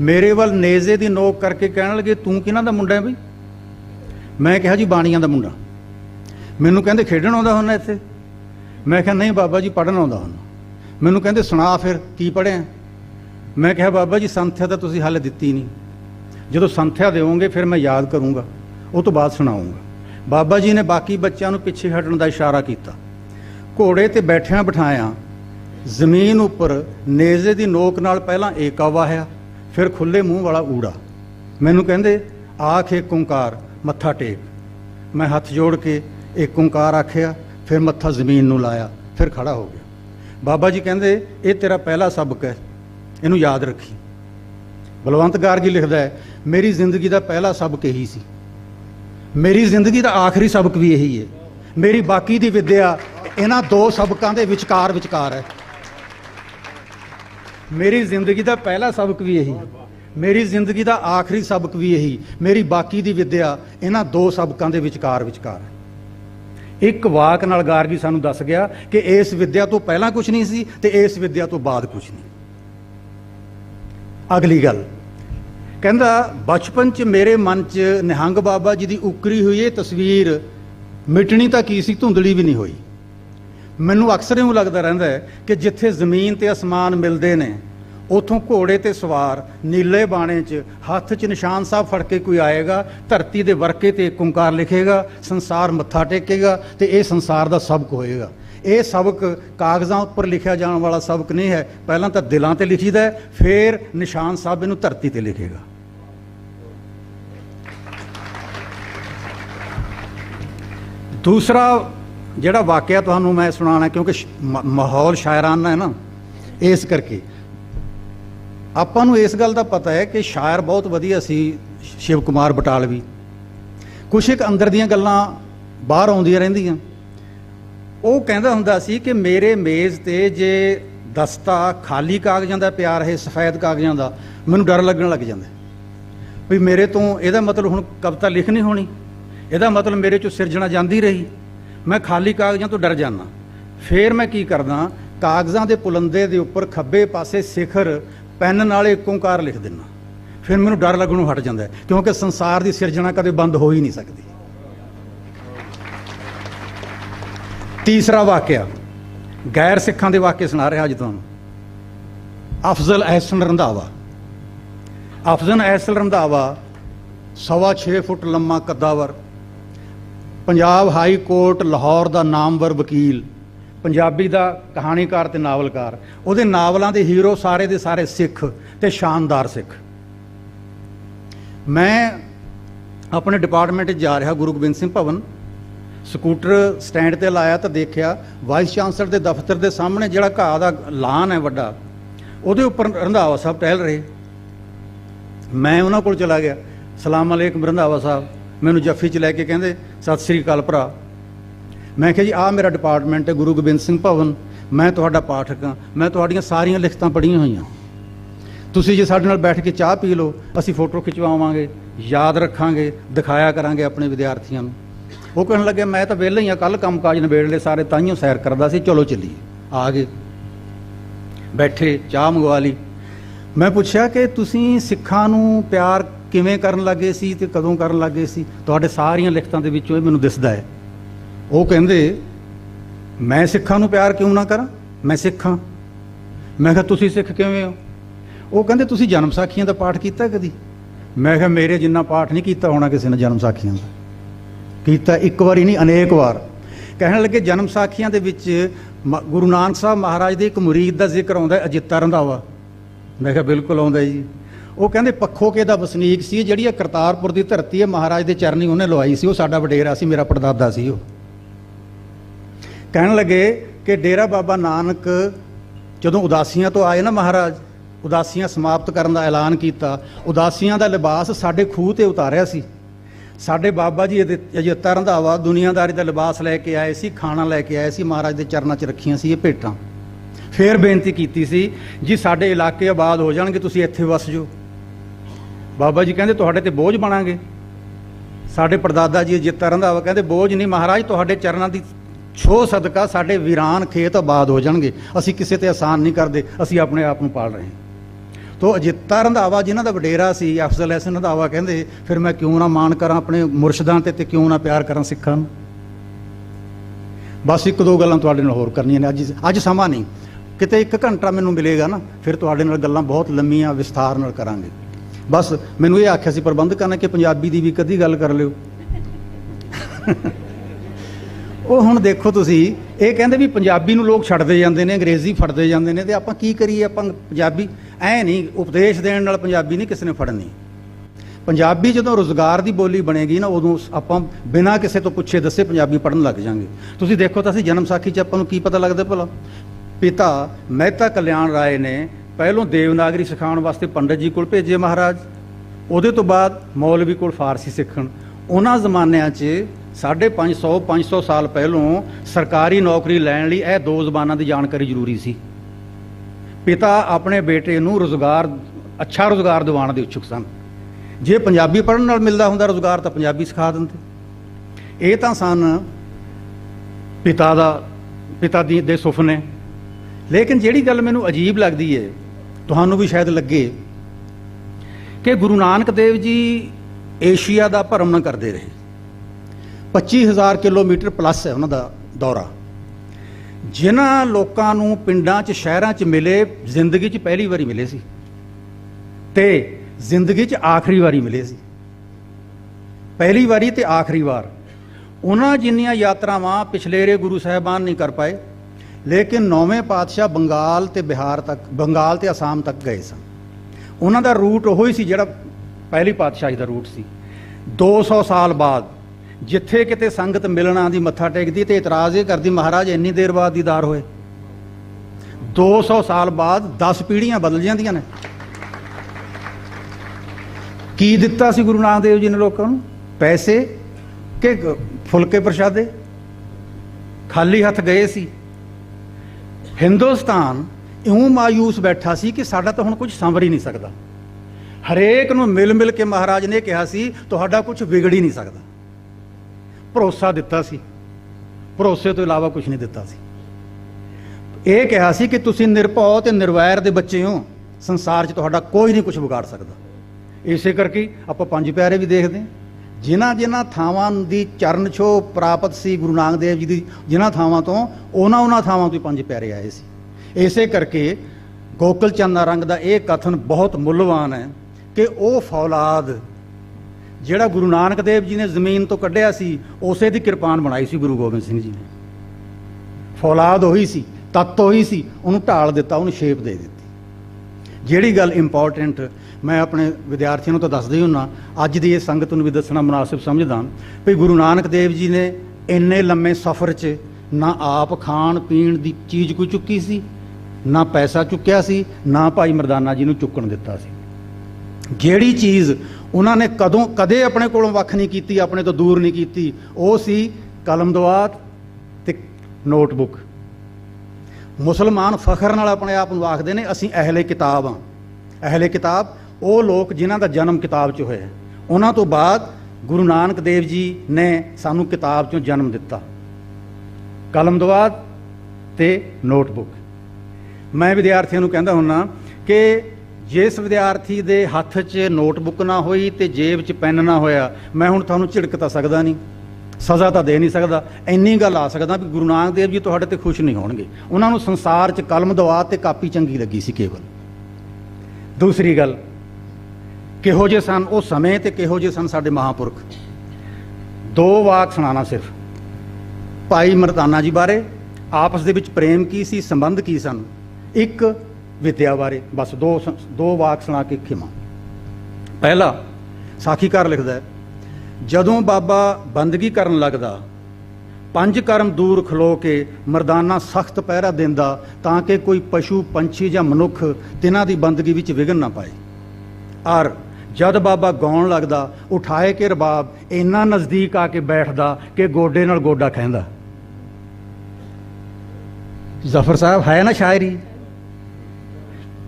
ਮੇਰੇ ਵੱਲ ਨੇਜ਼ੇ ਦੀ ਨੋਕ ਕਰਕੇ ਕਹਿਣ ਲੱਗੇ, ਤੂੰ ਕਿਹਨਾਂ ਦਾ ਮੁੰਡਾ ਹੈ ਬਈ? ਮੈਂ ਕਿਹਾ, ਜੀ, ਬਾਣੀਆਂ ਦਾ ਮੁੰਡਾ। ਮੈਨੂੰ ਕਹਿੰਦੇ, ਖੇਡਣ ਆਉਂਦਾ ਹੁੰਦਾ ਇੱਥੇ? ਮੈਂ ਕਿਹਾ, ਨਹੀਂ ਬਾਬਾ ਜੀ ਪੜਨ ਆਉਂਦਾ ਹੁੰਦਾ। ਮੈਨੂੰ ਕਹਿੰਦੇ, ਸੁਣਾ ਫਿਰ, ਕੀ ਪੜਿਆ ਮੈਂ ਕਿਹਾ, ਬਾਬਾ ਜੀ, ਸੰਥਿਆ ਤਾਂ ਤੁਸੀਂ ਹਾਲੇ ਦਿੱਤੀ ਨਹੀਂ। ਜਦੋਂ ਸੰਥਿਆ ਦੇਵੋਗੇ, ਫਿਰ ਮੈਂ ਯਾਦ ਕਰੂੰਗਾ, ਉਹ ਤੋਂ ਬਾਅਦ ਸੁਣਾਉਂਗਾ। ਬਾਬਾ ਜੀ ਨੇ ਬਾਕੀ ਬੱਚਿਆਂ ਨੂੰ ਪਿੱਛੇ ਹਟਣ ਦਾ ਇਸ਼ਾਰਾ ਕੀਤਾ। ਘੋੜੇ ਤੇ ਬੈਠਿਆਂ ਬਿਠਾਇਆ, ਜ਼ਮੀਨ ਉੱਪਰ ਨੇਜ਼ੇ ਦੀ ਨੋਕ ਨਾਲ ਪਹਿਲਾਂ ਏਕਾ ਵਾਹਿਆ, ਫਿਰ ਖੁੱਲੇ ਮੂੰਹ ਵਾਲਾ ਊੜਾ। ਮੈਨੂੰ ਕਹਿੰਦੇ, ਆਖ ਏਕ ਓੰਕਾਰ, ਮੱਥਾ ਟੇਕ। ਮੈਂ ਹੱਥ ਜੋੜ ਕੇ ਏਕ ਓੰਕਾਰ ਆਖਿਆ, ਫਿਰ ਮੱਥਾ ਜ਼ਮੀਨ ਨੂੰ ਲਾਇਆ, ਫਿਰ ਖੜਾ ਹੋ ਗਿਆ। ਬਾਬਾ ਜੀ ਕਹਿੰਦੇ, ਇਹ ਤੇਰਾ ਪਹਿਲਾ ਸਬਕ ਹੈ, ਇਹਨੂੰ ਯਾਦ ਰੱਖੀ। ਬਲਵੰਤ ਗਾਰਗੀ ਲਿਖਦਾ ਹੈ, ਮੇਰੀ ਜ਼ਿੰਦਗੀ ਦਾ ਪਹਿਲਾ ਸਬਕ ਇਹੀ ਸੀ। ਮੇਰੀ ਜ਼ਿੰਦਗੀ ਦਾ ਆਖਰੀ ਸਬਕ ਵੀ ਇਹੀ ਹੈ। ਮੇਰੀ ਬਾਕੀ ਦੀ ਵਿੱਦਿਆ ਇਹਨਾਂ ਦੋ ਸਬਕਾਂ ਦੇ ਵਿਚਕਾਰ ਵਿਚਕਾਰ ਹੈ। ਮੇਰੀ ਜ਼ਿੰਦਗੀ ਦਾ ਪਹਿਲਾ ਸਬਕ ਵੀ ਇਹੀ ਮੇਰੀ ਜ਼ਿੰਦਗੀ ਦਾ ਆਖਰੀ ਸਬਕ ਵੀ ਇਹੀ ਮੇਰੀ ਬਾਕੀ ਦੀ ਵਿੱਦਿਆ ਇਹਨਾਂ ਦੋ ਸਬਕਾਂ ਦੇ ਵਿਚਕਾਰ ਵਿਚਕਾਰ ਹੈ। ਇੱਕ ਵਾਕ ਨਾਲ ਗਾਰਗੀ ਸਾਨੂੰ ਦੱਸ ਗਿਆ ਕਿ ਇਸ ਵਿੱਦਿਆ ਤੋਂ ਪਹਿਲਾਂ ਕੁਝ ਨਹੀਂ ਸੀ ਤੇ ਇਸ ਵਿੱਦਿਆ ਤੋਂ ਬਾਅਦ ਕੁਝ ਨਹੀਂ। ਅਗਲੀ ਗੱਲ ਕਹਿੰਦਾ, ਬਚਪਨ 'ਚ ਮੇਰੇ ਮਨ 'ਚ ਨਿਹੰਗ ਬਾਬਾ ਜੀ ਦੀ ਉਕਰੀ ਹੋਈ ਇਹ ਤਸਵੀਰ, ਮਿਟਣੀ ਤਾਂ ਕੀ ਸੀ, ਧੁੰਦਲੀ ਵੀ ਨਹੀਂ ਹੋਈ। ਮੈਨੂੰ ਅਕਸਰ ਇਉਂ ਲੱਗਦਾ ਰਹਿੰਦਾ ਹੈ ਕਿ ਜਿੱਥੇ ਜ਼ਮੀਨ ਤੇ ਅਸਮਾਨ ਮਿਲਦੇ ਨੇ, ਉਥੋਂ ਘੋੜੇ ਤੇ ਸਵਾਰ, ਨੀਲੇ ਬਾਣੇ 'ਚ ਹੱਥ 'ਚ ਨਿਸ਼ਾਨ ਸਾਹਿਬ ਫੜ ਕੇ ਕੋਈ ਆਏਗਾ, ਧਰਤੀ ਦੇ ਵਰਕੇ ਤੇ ਇੱਕ ਲਿਖੇਗਾ, ਸੰਸਾਰ ਮੱਥਾ ਟੇਕੇਗਾ ਤੇ ਇਹ ਸੰਸਾਰ ਦਾ ਸਬਕ ਹੋਏਗਾ। ਇਹ ਸਬਕ ਕਾਗਜ਼ਾਂ ਉੱਪਰ ਲਿਖਿਆ ਜਾਣ ਵਾਲਾ ਸਬਕ ਨਹੀਂ ਹੈ। ਪਹਿਲਾਂ ਤਾਂ ਦਿਲਾਂ ਤੇ ਲਿਖੀਦਾ ਹੈ, ਫਿਰ ਨਿਸ਼ਾਨ ਸਾਹਿਬ ਇਹਨੂੰ ਧਰਤੀ ਤੇ ਲਿਖੇਗਾ। ਦੂਸਰਾ ਜਿਹੜਾ ਵਾਕਿਆ ਤੁਹਾਨੂੰ ਮੈਂ ਸੁਣਾਉਣਾ, ਕਿਉਂਕਿ ਮਾਹੌਲ ਸ਼ਾਇਰਾਨਾ ਹੈ ਨਾ, ਇਸ ਕਰਕੇ। ਆਪਾਂ ਨੂੰ ਇਸ ਗੱਲ ਦਾ ਪਤਾ ਹੈ ਕਿ ਸ਼ਾਇਰ ਬਹੁਤ ਵਧੀਆ ਸੀ, ਸ਼ਿਵ ਕੁਮਾਰ ਬਟਾਲਵੀ। ਕੁਛ ਇੱਕ ਅੰਦਰ ਦੀਆਂ ਗੱਲਾਂ ਬਾਹਰ ਆਉਂਦੀਆਂ ਰਹਿੰਦੀਆਂ। ਉਹ ਕਹਿੰਦਾ ਹੁੰਦਾ ਸੀ ਕਿ ਮੇਰੇ ਮੇਜ਼ ਤੇ ਜੇ ਦਸਤਾ ਖਾਲੀ ਕਾਗਜ਼ਾਂ ਦਾ ਪਿਆ ਰਹੇ ਸਫੈਦ ਕਾਗਜ਼ਾਂ ਦਾ, ਮੈਨੂੰ ਡਰ ਲੱਗਣ ਲੱਗ ਜਾਂਦਾ ਵੀ ਮੇਰੇ ਤੋਂ ਇਹਦਾ ਮਤਲਬ ਹੁਣ ਕਵਿਤਾ ਲਿਖਣੀ ਹੋਣੀ, ਇਹਦਾ ਮਤਲਬ ਮੇਰੇ ਚੋਂ ਸਿਰਜਣਾ ਜਾਂਦੀ ਰਹੀ। ਮੈਂ ਖਾਲੀ ਕਾਗਜ਼ਾਂ ਤੋਂ ਡਰ ਜਾਂਦਾ। ਫੇਰ ਮੈਂ ਕੀ ਕਰਦਾ, ਕਾਗਜ਼ਾਂ ਦੇ ਪੁਲੰਦੇ ਦੇ ਉੱਪਰ ਖੱਬੇ ਪਾਸੇ ਸਿਖਰ, ਪੈਨ ਨਾਲ ਇੱਕ ਓਂਕਾਰ ਲਿਖ ਦਿੰਦਾ। ਫਿਰ ਮੈਨੂੰ ਡਰ ਲੱਗਣੋਂ ਹਟ ਜਾਂਦਾ ਕਿਉਂਕਿ ਸੰਸਾਰ ਦੀ ਸਿਰਜਣਾ ਕਦੇ ਬੰਦ ਹੋ ਹੀ ਨਹੀਂ ਸਕਦੀ। ਤੀਸਰਾ ਵਾਕਿਆ, ਗੈਰ ਸਿੱਖਾਂ ਦੇ ਵਾਕਿਆ ਸੁਣਾ ਰਿਹਾ ਅੱਜ ਤੁਹਾਨੂੰ। ਅਫਜ਼ਲ ਅਹਿਸਨ ਰੰਧਾਵਾ। ਅਫਜ਼ਲ ਅਹਿਸਨ ਰੰਧਾਵਾ ਸਵਾ 6 ਫੁੱਟ ਲੰਮਾ ਕੱਦਾਵਰ, ਪੰਜਾਬ ਹਾਈ ਕੋਰਟ ਲਾਹੌਰ ਦਾ ਨਾਮਵਰ ਵਕੀਲ, ਪੰਜਾਬੀ ਦਾ ਕਹਾਣੀਕਾਰ ਤੇ ਨਾਵਲਕਾਰ, ਉਹਦੇ ਨਾਵਲਾਂ ਦੇ ਹੀਰੋ ਸਾਰੇ ਦੇ ਸਾਰੇ ਸਿੱਖ ਤੇ ਸ਼ਾਨਦਾਰ ਸਿੱਖ। ਮੈਂ ਆਪਣੇ ਡਿਪਾਰਟਮੈਂਟ 'ਚ ਜਾ ਰਿਹਾ ਗੁਰੂ ਗੋਬਿੰਦ ਸਿੰਘ ਭਵਨ ਸਕੂਟਰ ਸਟੈਂਡ ਤੇ ਲਾਇਆ ਤਾਂ ਦੇਖਿਆ ਵਾਈਸ ਚਾਂਸਲਰ ਦੇ ਦਫ਼ਤਰ ਦੇ ਸਾਹਮਣੇ ਜਿਹੜਾ ਘਾਹ ਦਾ ਲਾਨ ਹੈ ਵੱਡਾ, ਉਹਦੇ ਉੱਪਰ ਰੰਧਾਵਾ ਸਾਹਿਬ ਟਹਿਲ ਰਹੇ। ਮੈਂ ਉਹਨਾਂ ਕੋਲ ਚਲਾ ਗਿਆ। ਸਲਾਮ ਅਲੈਕਮ ਰੰਧਾਵਾ ਸਾਹਿਬ। ਮੈਨੂੰ ਜੱਫੀ 'ਚ ਲੈ ਕੇ ਕਹਿੰਦੇ, ਸਤਿ ਸ੍ਰੀ ਅਕਾਲ ਭਰਾ। ਮੈਂ ਕਿਹਾ ਜੀ, ਆਹ ਮੇਰਾ ਡਿਪਾਰਟਮੈਂਟ ਹੈ, ਗੁਰੂ ਗੋਬਿੰਦ ਸਿੰਘ ਭਵਨ। ਮੈਂ ਤੁਹਾਡਾ ਪਾਠਕ ਹਾਂ। ਮੈਂ ਤੁਹਾਡੀਆਂ ਸਾਰੀਆਂ ਲਿਖਤਾਂ ਪੜ੍ਹੀਆਂ ਹੋਈਆਂ। ਤੁਸੀਂ ਜੇ ਸਾਡੇ ਨਾਲ ਬੈਠ ਕੇ ਚਾਹ ਪੀ ਲਓ, ਅਸੀਂ ਫੋਟੋ ਖਿਚਵਾਵਾਂਗੇ, ਯਾਦ ਰੱਖਾਂਗੇ, ਦਿਖਾਇਆ ਕਰਾਂਗੇ ਆਪਣੇ ਵਿਦਿਆਰਥੀਆਂ ਨੂੰ। ਉਹ ਕਹਿਣ ਲੱਗੇ, ਮੈਂ ਤਾਂ ਵਿਹਲਾ ਹੀ ਆ ਕੱਲ ਕੰਮਕਾਜ ਨਿਬੇੜ ਲਏ, ਸਾਰੇ ਤਾਈਓ ਸੈਰ ਕਰਦਾ ਸੀ, ਚਲੋ ਚੱਲੀਏ। ਆ ਗਏ। ਬੈਠੇ, ਚਾਹ ਮੰਗਵਾ ਲਈ। ਮੈਂ ਪੁੱਛਿਆ ਕਿ ਤੁਸੀਂ ਸਿੱਖਾਂ ਨੂੰ ਪਿਆਰ ਕਿਵੇਂ ਕਰਨ ਲੱਗੇ ਸੀ ਤੇ ਕਦੋਂ ਕਰਨ ਲੱਗੇ ਸੀ? ਤੁਹਾਡੇ ਸਾਰੀਆਂ ਲਿਖਤਾਂ ਦੇ ਵਿੱਚੋਂ ਇਹ ਮੈਨੂੰ ਦਿਸਦਾ ਹੈ। ਉਹ ਕਹਿੰਦੇ, ਮੈਂ ਸਿੱਖਾਂ ਨੂੰ ਪਿਆਰ ਕਿਉਂ ਨਾ ਕਰਾਂ? ਮੈਂ ਸਿੱਖਾਂ। ਮੈਂ ਕਿਹਾ, ਤੁਸੀਂ ਸਿੱਖ ਕਿਵੇਂ ਹੋ? ਉਹ ਕਹਿੰਦੇ, ਤੁਸੀਂ ਜਨਮ ਸਾਖੀਆਂ ਦਾ ਪਾਠ ਕੀਤਾ ਕਦੀ? ਮੈਂ ਕਿਹਾ, ਮੇਰੇ ਜਿੰਨਾ ਪਾਠ ਨਹੀਂ ਕੀਤਾ ਹੋਣਾ ਕਿਸੇ ਨੇ ਜਨਮ ਸਾਖੀਆਂ ਦਾ। ਕੀਤਾ ਇੱਕ ਵਾਰੀ ਨਹੀਂ, ਅਨੇਕ ਵਾਰ। ਕਹਿਣ ਲੱਗੇ ਜਨਮ ਸਾਖੀਆਂ ਦੇ ਵਿੱਚ ਮ- ਗੁਰੂ ਨਾਨਕ ਸਾਹਿਬ ਮਹਾਰਾਜ ਦੇ ਇੱਕ ਮੁਰੀਦ ਦਾ ਜ਼ਿਕਰ ਆਉਂਦਾ ਅਜਿੱਤਾ ਰੰਧਾਵਾ। ਮੈਂ ਕਿਹਾ ਬਿਲਕੁਲ ਆਉਂਦਾ ਜੀ। ਉਹ ਕਹਿੰਦੇ ਪੱਖੋ ਪੱਖੋਕੇ ਦਾ ਵਸਨੀਕ ਸੀ, ਜਿਹੜੀ ਇਹ ਕਰਤਾਰਪੁਰ ਦੀ ਧਰਤੀ ਹੈ, ਮਹਾਰਾਜ ਦੇ ਚਰਨੀ ਉਹਨੇ ਲਵਾਈ ਸੀ, ਉਹ ਸਾਡਾ ਵਡੇਰਾ ਸੀ, ਮੇਰਾ ਪੜਦਾਦਾ ਸੀ ਉਹ। ਕਹਿਣ ਲੱਗੇ ਕਿ ਡੇਰਾ ਬਾਬਾ ਨਾਨਕ ਜਦੋਂ ਉਦਾਸੀਆਂ ਤੋਂ ਆਏ ਨਾ ਮਹਾਰਾਜ, ਉਦਾਸੀਆਂ ਸਮਾਪਤ ਕਰਨ ਦਾ ਐਲਾਨ ਕੀਤਾ, ਉਦਾਸੀਆਂ ਦਾ ਲਿਬਾਸ ਸਾਡੇ ਖੂਹ ਤੇ ਉਤਾਰਿਆ ਸੀ। ਸਾਡੇ ਬਾਬਾ ਜੀ ਅਜਿੱਤਾ ਰੰਧਾਵਾ ਦੁਨੀਆਦਾਰੀ ਦਾ ਲਿਬਾਸ ਲੈ ਕੇ ਆਏ ਸੀ, ਖਾਣਾ ਲੈ ਕੇ ਆਏ ਸੀ, ਮਹਾਰਾਜ ਦੇ ਚਰਨਾਂ 'ਚ ਰੱਖੀਆਂ ਸੀ ਇਹ ਭੇਟਾਂ। ਫੇਰ ਬੇਨਤੀ ਕੀਤੀ ਸੀ, ਜੀ ਸਾਡੇ ਇਲਾਕੇ ਆਬਾਦ ਹੋ ਜਾਣਗੇ, ਤੁਸੀਂ ਇੱਥੇ ਵਸ ਜਾਓ। ਬਾਬਾ ਜੀ ਕਹਿੰਦੇ, ਤੁਹਾਡੇ ਤੇ ਬੋਝ ਬਣਾਂਗੇ। ਸਾਡੇ ਪਰਦਾਦਾ ਜੀ ਅਜਿੱਤਾ ਰੰਧਾਵਾ ਕਹਿੰਦੇ, ਬੋਝ ਨਹੀਂ, ਮਹਾਰਾਜ ਤੁਹਾਡੇ ਚਰਨਾਂ ਦੀ ਛੋ ਸਦਕਾ ਸਾਡੇ ਵੀਰਾਨ ਖੇਤ ਆਬਾਦ ਹੋ ਜਾਣਗੇ। ਅਸੀਂ ਕਿਸੇ ਤੇ ਆਸਾਨ ਨਹੀਂ ਕਰਦੇ, ਅਸੀਂ ਆਪਣੇ ਆਪ ਨੂੰ ਪਾਲ ਰਹੇ ਹਾਂ। ਤੋ ਅਜਿੱਤਾ ਰੰਧਾਵਾ ਜਿਨ੍ਹਾਂ ਦਾ ਵਡੇਰਾ ਸੀ ਅਫਜ਼ਲ ਹਸਨ ਰੰਧਾਵਾ ਕਹਿੰਦੇ, ਫਿਰ ਮੈਂ ਕਿਉਂ ਨਾ ਮਾਣ ਕਰਾਂ ਆਪਣੇ ਮੁਰਸ਼ਿਦਾਂ ਤੇ ਤੇ ਕਿਉਂ ਨਾ ਪਿਆਰ ਕਰਾਂ ਸਿੱਖਾਂ ਨੂੰ? ਬਸ ਇੱਕ ਦੋ ਗੱਲਾਂ ਤੁਹਾਡੇ ਨਾਲ ਹੋਰ ਕਰਨੀਆਂ ਨੇ। ਅੱਜ ਅੱਜ ਸਮਾਂ ਨਹੀਂ। ਕਿਤੇ ਇੱਕ ਘੰਟਾ ਮੈਨੂੰ ਮਿਲੇਗਾ ਨਾ, ਫਿਰ ਤੁਹਾਡੇ ਨਾਲ ਗੱਲਾਂ ਬਹੁਤ ਲੰਮੀਆਂ ਵਿਸਥਾਰ ਨਾਲ ਕਰਾਂਗੇ। ਬਸ ਮੈਨੂੰ ਇਹ ਆਖਿਆ ਸੀ ਪ੍ਰਬੰਧਕਾਂ ਨੇ ਕਿ ਪੰਜਾਬੀ ਦੀ ਵੀ ਕਦੀ ਗੱਲ ਕਰ ਲਿਓ। ਉਹ ਹੁਣ ਦੇਖੋ ਤੁਸੀਂ, ਇਹ ਕਹਿੰਦੇ ਵੀ ਪੰਜਾਬੀ ਨੂੰ ਲੋਕ ਛੱਡਦੇ ਜਾਂਦੇ ਨੇ, ਅੰਗਰੇਜ਼ੀ ਫੜਦੇ ਜਾਂਦੇ ਨੇ, ਤੇ ਆਪਾਂ ਕੀ ਕਰੀਏ ਆਪਾਂ ਪੰਜਾਬੀ? ਐ ਨਹੀਂ, ਉਪਦੇਸ਼ ਦੇਣ ਨਾਲ ਪੰਜਾਬੀ ਨਹੀਂ ਕਿਸੇ ਨੇ ਫੜਨੀ। ਪੰਜਾਬੀ ਜਦੋਂ ਰੋਜ਼ਗਾਰ ਦੀ ਬੋਲੀ ਬਣੇਗੀ ਨਾ, ਉਦੋਂ ਆਪਾਂ ਬਿਨਾਂ ਕਿਸੇ ਤੋਂ ਪੁੱਛੇ ਦੱਸੇ ਪੰਜਾਬੀ ਪੜ੍ਹਨ ਲੱਗ ਜਾਾਂਗੇ। ਤੁਸੀਂ ਦੇਖੋ ਤਾਂ ਅਸੀਂ ਜਨਮ ਸਾਖੀ 'ਚ ਆਪਾਂ ਨੂੰ ਕੀ ਪਤਾ ਲੱਗਦਾ ਭਲਾ? ਪਿਤਾ ਮਹਿਤਾ ਕਲਿਆਣ ਰਾਏ ਨੇ ਪਹਿਲੋਂ ਦੇਵਨਾਗਰੀ ਸਿਖਾਉਣ ਵਾਸਤੇ ਪੰਡਤ ਜੀ ਕੋਲ ਭੇਜੇ ਮਹਾਰਾਜ। ਉਹਦੇ ਤੋਂ ਬਾਅਦ ਮੌਲਵੀ ਕੋਲ ਫਾਰਸੀ ਸਿੱਖਣ। ਉਹਨਾਂ ਜ਼ਮਾਨਿਆਂ 'ਚ 550 500 ਸਾਲ ਪਹਿਲੋਂ ਸਰਕਾਰੀ ਨੌਕਰੀ ਲੈਣ ਲਈ ਇਹ ਦੋ ਜ਼ਬਾਨਾਂ ਦੀ ਜਾਣਕਾਰੀ ਜ਼ਰੂਰੀ ਸੀ। ਪਿਤਾ ਆਪਣੇ ਬੇਟੇ ਨੂੰ ਰੋਜ਼ਗਾਰ, ਅੱਛਾ ਰੋਜ਼ਗਾਰ ਦਿਵਾਉਣ ਦੇ ਇੱਛੁਕ ਸਨ। ਜੇ ਪੰਜਾਬੀ ਪੜ੍ਹਨ ਨਾਲ ਮਿਲਦਾ ਹੁੰਦਾ ਰੋਜ਼ਗਾਰ ਤਾਂ ਪੰਜਾਬੀ ਸਿਖਾ ਦਿੰਦੇ। ਇਹ ਤਾਂ ਸਨ ਪਿਤਾ ਦਾ, ਪਿਤਾ ਦੀ, ਦੇ ਸੁਪਨੇ ਲੇਕਿਨ ਜਿਹੜੀ ਗੱਲ ਮੈਨੂੰ ਅਜੀਬ ਲੱਗਦੀ ਹੈ ਤੁਹਾਨੂੰ ਵੀ ਸ਼ਾਇਦ ਲੱਗੇ, ਕਿ ਗੁਰੂ ਨਾਨਕ ਦੇਵ ਜੀ ਏਸ਼ੀਆ ਦਾ ਭਰਮ ਕਰਦੇ ਰਹੇ। 25000 ਕਿਲੋਮੀਟਰ ਪਲੱਸ ਹੈ ਉਹਨਾਂ ਦਾ ਦੌਰਾ। ਜਿਨ੍ਹਾਂ ਲੋਕਾਂ ਨੂੰ ਪਿੰਡਾਂ 'ਚ, ਸ਼ਹਿਰਾਂ 'ਚ ਮਿਲੇ, ਜ਼ਿੰਦਗੀ 'ਚ ਪਹਿਲੀ ਵਾਰੀ ਮਿਲੇ ਸੀ ਤੇ ਜ਼ਿੰਦਗੀ 'ਚ ਆਖਰੀ ਵਾਰੀ ਮਿਲੇ ਸੀ। ਪਹਿਲੀ ਵਾਰੀ ਤੇ ਆਖਰੀ ਵਾਰ। ਉਹਨਾਂ ਜਿੰਨੀਆਂ ਯਾਤਰਾਵਾਂ ਪਿਛਲੇਰੇ ਗੁਰੂ ਸਾਹਿਬਾਨ ਨਹੀਂ ਕਰ ਪਾਏ, ਲੇਕਿਨ ਨੌਵੇਂ ਪਾਤਸ਼ਾਹ ਬੰਗਾਲ ਤੇ ਬਿਹਾਰ ਤੱਕ, ਬੰਗਾਲ ਤੇ ਅਸਾਮ ਤੱਕ ਗਏ ਸਨ। ਉਹਨਾਂ ਦਾ ਰੂਟ ਉਹੋ ਹੀ ਸੀ ਜਿਹੜਾ ਪਹਿਲੀ ਪਾਤਸ਼ਾਹੀ ਦਾ ਰੂਟ ਸੀ। 200 ਸਾਲ ਬਾਅਦ ਜਿੱਥੇ ਕਿਤੇ ਸੰਗਤ ਮਿਲਣਾ ਦੀ ਮੱਥਾ ਟੇਕਦੀ ਤੇ ਇਤਰਾਜ਼ ਇਹ ਕਰਦੀ, ਮਹਾਰਾਜ ਇੰਨੀ ਦੇਰ ਬਾਅਦ ਦੀਦਾਰ ਹੋਏ। 200 ਸਾਲ ਬਾਅਦ 10 ਪੀੜ੍ਹੀਆਂ ਬਦਲ ਜਾਂਦੀਆਂ ਨੇ। ਕੀ ਦਿੱਤਾ ਸੀ ਗੁਰੂ ਨਾਨਕ ਦੇਵ ਜੀ ਨੇ ਲੋਕਾਂ ਨੂੰ? ਪੈਸੇ ਕਿ ਫੁਲਕੇ ਪ੍ਰਸ਼ਾਦੇ? ਖਾਲੀ ਹੱਥ ਗਏ ਸੀ। ਹਿੰਦੁਸਤਾਨ ਇਉਂ ਮਾਯੂਸ ਬੈਠਾ ਸੀ ਕਿ ਸਾਡਾ ਤਾਂ ਹੁਣ ਕੁਝ ਸੰਵਰ ਹੀ ਨਹੀਂ ਸਕਦਾ। ਹਰੇਕ ਨੂੰ ਮਿਲ ਮਿਲ ਕੇ ਮਹਾਰਾਜ ਨੇ ਕਿਹਾ ਸੀ, ਤੁਹਾਡਾ ਕੁਝ ਵਿਗੜ ਹੀ ਨਹੀਂ ਸਕਦਾ। ਭਰੋਸਾ ਦਿੱਤਾ ਸੀ। ਭਰੋਸੇ ਤੋਂ ਇਲਾਵਾ ਕੁਝ ਨਹੀਂ ਦਿੱਤਾ ਸੀ। ਇਹ ਕਿਹਾ ਸੀ ਕਿ ਤੁਸੀਂ ਨਿਰਭਉ ਤੇ ਨਿਰਵੈਰ ਦੇ ਬੱਚੇ ਹੋ। ਸੰਸਾਰ 'ਚ ਤੁਹਾਡਾ ਕੋਈ ਨਹੀਂ ਕੁਝ ਵਿਗਾੜ ਸਕਦਾ। ਇਸੇ ਕਰਕੇ ਆਪਾਂ ਪੰਜ ਪਿਆਰੇ ਵੀ ਦੇਖਦੇ ਹਾਂ। ਜਿਨ੍ਹਾਂ ਜਿਨ੍ਹਾਂ ਥਾਵਾਂ ਦੀ ਚਰਨ ਛੋਹ ਪ੍ਰਾਪਤ ਸੀ ਗੁਰੂ ਨਾਨਕ ਦੇਵ ਜੀ ਦੀ, ਜਿਨ੍ਹਾਂ ਥਾਵਾਂ ਤੋਂ ਉਹਨਾਂ ਉਹਨਾਂ ਥਾਵਾਂ ਤੋਂ ਹੀ ਪੰਜ ਪਿਆਰੇ ਆਏ ਸੀ। ਇਸੇ ਕਰਕੇ ਗੋਕਲ ਚੰਨਾ ਰੰਗ ਦਾ ਇਹ ਕਥਨ ਬਹੁਤ ਮੁੱਲਵਾਨ ਹੈ ਕਿ ਉਹ ਫੌਲਾਦ ਜਿਹੜਾ ਗੁਰੂ ਨਾਨਕ ਦੇਵ ਜੀ ਨੇ ਜ਼ਮੀਨ ਤੋਂ ਕੱਢਿਆ ਸੀ, ਉਸੇ ਦੀ ਕਿਰਪਾਨ ਬਣਾਈ ਸੀ ਗੁਰੂ ਗੋਬਿੰਦ ਸਿੰਘ ਜੀ ਨੇ। ਫੌਲਾਦ ਉਹੀ ਸੀ, ਤੱਤ ਉਹੀ ਸੀ, ਉਹਨੂੰ ਢਾਲ ਦਿੱਤਾ, ਉਹਨੂੰ ਸ਼ੇਪ ਦੇ ਦਿੱਤੀ। ਜਿਹੜੀ ਗੱਲ ਇੰਪੋਰਟੈਂਟ ਮੈਂ ਆਪਣੇ ਵਿਦਿਆਰਥੀਆਂ ਨੂੰ ਤਾਂ ਦੱਸਦਾ ਹੀ ਹੁੰਨਾ, ਅੱਜ ਦੀ ਇਹ ਸੰਗਤ ਨੂੰ ਵੀ ਦੱਸਣਾ ਮੁਨਾਸਿਬ ਸਮਝਦਾ ਵੀ ਗੁਰੂ ਨਾਨਕ ਦੇਵ ਜੀ ਨੇ ਇੰਨੇ ਲੰਮੇ ਸਫ਼ਰ 'ਚ ਨਾ ਆਪ ਖਾਣ ਪੀਣ ਦੀ ਚੀਜ਼ ਕੋਈ ਚੁੱਕੀ ਸੀ, ਨਾ ਪੈਸਾ ਚੁੱਕਿਆ ਸੀ, ਨਾ ਭਾਈ ਮਰਦਾਨਾ ਜੀ ਨੂੰ ਚੁੱਕਣ ਦਿੱਤਾ ਸੀ। ਜਿਹੜੀ ਚੀਜ਼ ਉਹਨਾਂ ਨੇ ਕਦੋਂ, ਕਦੇ ਆਪਣੇ ਕੋਲੋਂ ਵੱਖ ਨਹੀਂ ਕੀਤੀ, ਆਪਣੇ ਤੋਂ ਦੂਰ ਨਹੀਂ ਕੀਤੀ। ਉਹ ਸੀ ਕਲਮ ਦਵਾਤ ਤੇ ਨੋਟਬੁੱਕ। ਮੁਸਲਮਾਨ ਫਖਰ ਨਾਲ ਆਪਣੇ ਆਪ ਨੂੰ ਆਖਦੇ ਨੇ, ਅਸੀਂ ਅਹਲੇ ਕਿਤਾਬ ਹਾਂ ਅਹਲੇ ਕਿਤਾਬ, ਉਹ ਲੋਕ ਜਿਨ੍ਹਾਂ ਦਾ ਜਨਮ ਕਿਤਾਬ 'ਚ ਹੋਇਆ ਉਹਨਾਂ ਤੋਂ ਬਾਅਦ ਗੁਰੂ ਨਾਨਕ ਦੇਵ ਜੀ ਨੇ ਸਾਨੂੰ ਕਿਤਾਬ 'ਚੋਂ ਜਨਮ ਦਿੱਤਾ। ਕਲਮ ਦਵਾਤ ਤੇ ਨੋਟਬੁੱਕ। ਮੈਂ ਵਿਦਿਆਰਥੀਆਂ ਨੂੰ ਕਹਿੰਦਾ ਹੁੰਨਾ ਕਿ ਜਿਸ ਵਿਦਿਆਰਥੀ ਦੇ ਹੱਥ 'ਚ ਨੋਟਬੁੱਕ ਨਾ ਹੋਈ ਤੇ ਜੇਬ 'ਚ ਪੈਨ ਨਾ ਹੋਇਆ, ਮੈਂ ਹੁਣ ਤੁਹਾਨੂੰ ਝਿੜਕ ਤਾਂ ਸਕਦਾ ਨਹੀਂ। ਸਜ਼ਾ ਤਾਂ ਦੇ ਨਹੀਂ ਸਕਦਾ। ਇੰਨੀ ਗੱਲ ਆ ਸਕਦਾ ਵੀ ਗੁਰੂ ਨਾਨਕ ਦੇਵ ਜੀ ਤੁਹਾਡੇ ਤੇ ਖੁਸ਼ ਨਹੀਂ ਹੋਣਗੇ। ਉਹਨਾਂ ਨੂੰ ਸੰਸਾਰ 'ਚ ਕਲਮ ਦਵਾ ਤੇ ਕਾਪੀ ਚੰਗੀ ਲੱਗੀ ਸੀ ਕੇਵਲ। ਦੂਸਰੀ ਗੱਲ, ਕਿਹੋ ਜਿਹੇ ਸਨ ਉਹ ਸਮੇਂ ਤੇ ਕਿਹੋ ਜਿਹੇ ਸਨ ਸਾਡੇ ਮਹਾਪੁਰਖ? ਦੋ ਵਾਕ ਸੁਣਾਣਾ ਸਿਰਫ। ਭਾਈ ਮਰਦਾਨਾ ਜੀ ਬਾਰੇ, ਆਪਸ ਦੇ ਵਿੱਚ ਪ੍ਰੇਮ ਕੀ ਸੀ, ਸੰਬੰਧ ਕੀ ਸਨ? ਇੱਕ ਵਿਦਿਆ ਬਾਰੇ। ਬਸ ਦੋ ਸ- ਦੋ ਵਾਕ ਸੁਣਾ ਕੇ ਖਿਮਾ। ਪਹਿਲਾ ਸਾਖੀਕਾਰ ਲਿਖਦਾ ਹੈ, ਜਦੋਂ ਬਾਬਾ ਬੰਦਗੀ ਕਰਨ ਲੱਗਦਾ, ਪੰਜ ਕਰਮ ਦੂਰ ਖਲੋ ਕੇ ਮਰਦਾਨਾ ਸਖਤ ਪਹਿਰਾ ਦਿੰਦਾ ਤਾਂ ਕਿ ਕੋਈ ਪਸ਼ੂ, ਪੰਛੀ ਜਾਂ ਮਨੁੱਖ ਤਿਨਾਂ ਦੀ ਬੰਦਗੀ ਵਿੱਚ ਵਿਘਨ ਨਾ ਪਾਏ। ਔਰ ਜਦ ਬਾਬਾ ਗਾਉਣ ਲੱਗਦਾ, ਉਠਾਏ ਕੇ ਰਬਾਬ, ਇੰਨਾ ਨਜ਼ਦੀਕ ਆ ਕੇ ਬੈਠਦਾ ਕਿ ਗੋਡੇ ਨਾਲ ਗੋਡਾ ਖੈਂਦਾ ਜ਼ਫਰ ਸਾਹਿਬ, ਹੈ ਨਾ ਸ਼ਾਇਰੀ?